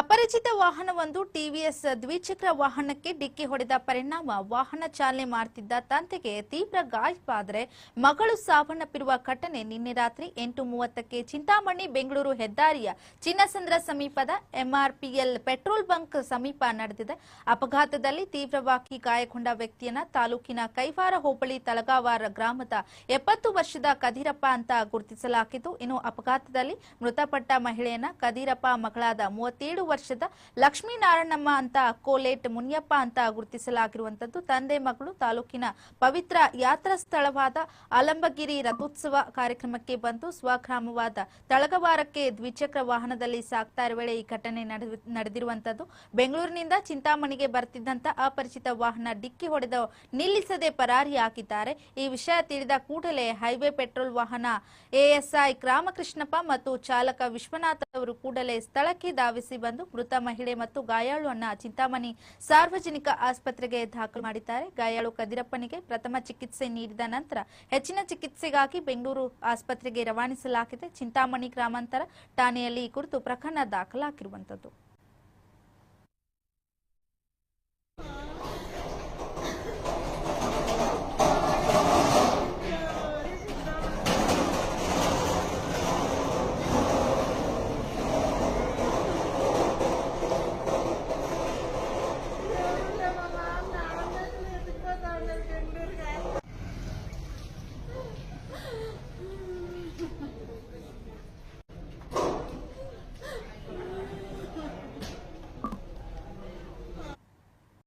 ಅಪರಿಚಿತ ವಾಹನವೊಂದು ಟಿವಿಎಸ್ ದ್ವಿಚಕ್ರ ವಾಹನಕ್ಕೆ ಡಿಕ್ಕಿ ಹೊಡೆದ ಪರಿಣಾಮ. ವಾಹನ ಚಾಲನೆ ಮಾಡುತ್ತಿದ್ದ ತಂತೆಗೆ ತೀವ್ರ ಗಾಯವಾದರೆ ಮಗಳು ಸಾವನ್ನಪ್ಪಿರುವ ಘಟನೆ ನಿನ್ನೆ ರಾತ್ರಿ ಎಂಟು ಮೂವತ್ತಕ್ಕೆ ಚಿಂತಾಮಣಿ, ಬೆಂಗಳೂರು ಹೆದ್ದಾರಿಯ ಚಿನ್ನಸಂದ್ರ ಸಮೀಪದ ಎಂಆರ್ಪಿಎಲ್ ಪೆಟ್ರೋಲ್ ಬಂಕ್ ಸಮೀಪ ನಡೆದಿದೆ. ಅಪಘಾತದಲ್ಲಿ ತೀವ್ರವಾಗಿ ಗಾಯಗೊಂಡ ವ್ಯಕ್ತಿಯನ್ನ ತಾಲೂಕಿನ ಕೈವಾರ ಹೋಬಳಿ ತಲಗಾವಾರ ಗ್ರಾಮದ ಎಪ್ಪತ್ತು ವರ್ಷದ ಕದಿರಪ್ಪ ಅಂತ ಗುರುತಿಸಲಾಗಿದ್ದು, ಇನ್ನು ಅಪಘಾತದಲ್ಲಿ ಮೃತಪಟ್ಟ ಮಹಿಳೆಯನ್ನ ಕದಿರಪ್ಪ ಮಗಳಾದ ಮೂವತ್ತೇಳು ವರ್ಷದ ಲಕ್ಷ್ಮೀನಾರಾಯಣಮ್ಮ ಅಂತ ಕೋಲೇಟ್ ಮುನಿಯಪ್ಪ ಅಂತ ಗುರುತಿಸಲಾಗಿರುವಂತದ್ದು. ತಂದೆ ಮಗಳು ತಾಲೂಕಿನ ಪವಿತ್ರ ಯಾತ್ರಾ ಸ್ಥಳವಾದ ಅಲಂಬಗಿರಿ ರಥೋತ್ಸವ ಕಾರ್ಯಕ್ರಮಕ್ಕೆ ಬಂದು ಸ್ವಗ್ರಾಮವಾದ ತಳಗವಾರಕ್ಕೆ ದ್ವಿಚಕ್ರ ವಾಹನದಲ್ಲಿ ಸಾಗ್ತಾ ಇರುವ ವೇಳೆ ಈ ಘಟನೆ ನಡೆದು- ನಡೆದಿರುವಂತದ್ದು. ಬೆಂಗಳೂರಿನಿಂದ ಚಿಂತಾಮಣಿಗೆ ಬರ್ತಿದ್ದಂತ ಅಪರಿಚಿತ ವಾಹನ ಡಿಕ್ಕಿ ಹೊಡೆದ ನಿಲ್ಲಿಸದೆ ಪರಾರಿ ಹಾಕಿದ್ದಾರೆ. ಈ ವಿಷಯ ತಿಳಿದ ಕೂಡಲೇ ಹೈವೇ ಪೆಟ್ರೋಲ್ ವಾಹನ ಎಎಸ್ಐ ರಾಮಕೃಷ್ಣಪ್ಪ ಮತ್ತು ಚಾಲಕ ವಿಶ್ವನಾಥ್ ಅವರು ಕೂಡಲೇ ಸ್ಥಳಕ್ಕೆ ಧಾವಿಸಿ ಬಂದು ಮೃತ ಮಹಿಳೆ ಮತ್ತು ಗಾಯಾಳುವನ್ನ ಚಿಂತಾಮಣಿ ಸಾರ್ವಜನಿಕ ಆಸ್ಪತ್ರೆಗೆ ದಾಖಲು ಮಾಡಿದ್ದಾರೆ. ಗಾಯಾಳು ಕದಿರಪ್ಪನಿಗೆ ಪ್ರಥಮ ಚಿಕಿತ್ಸೆ ನೀಡಿದ ನಂತರ ಹೆಚ್ಚಿನ ಚಿಕಿತ್ಸೆಗಾಗಿ ಬೆಂಗಳೂರು ಆಸ್ಪತ್ರೆಗೆ ರವಾನಿಸಲಾಗಿದೆ. ಚಿಂತಾಮಣಿ ಗ್ರಾಮಾಂತರ ಠಾಣೆಯಲ್ಲಿ ಈ ಕುರಿತು ಪ್ರಕರಣ ದಾಖಲಾಗಿರುವಂತದ್ದು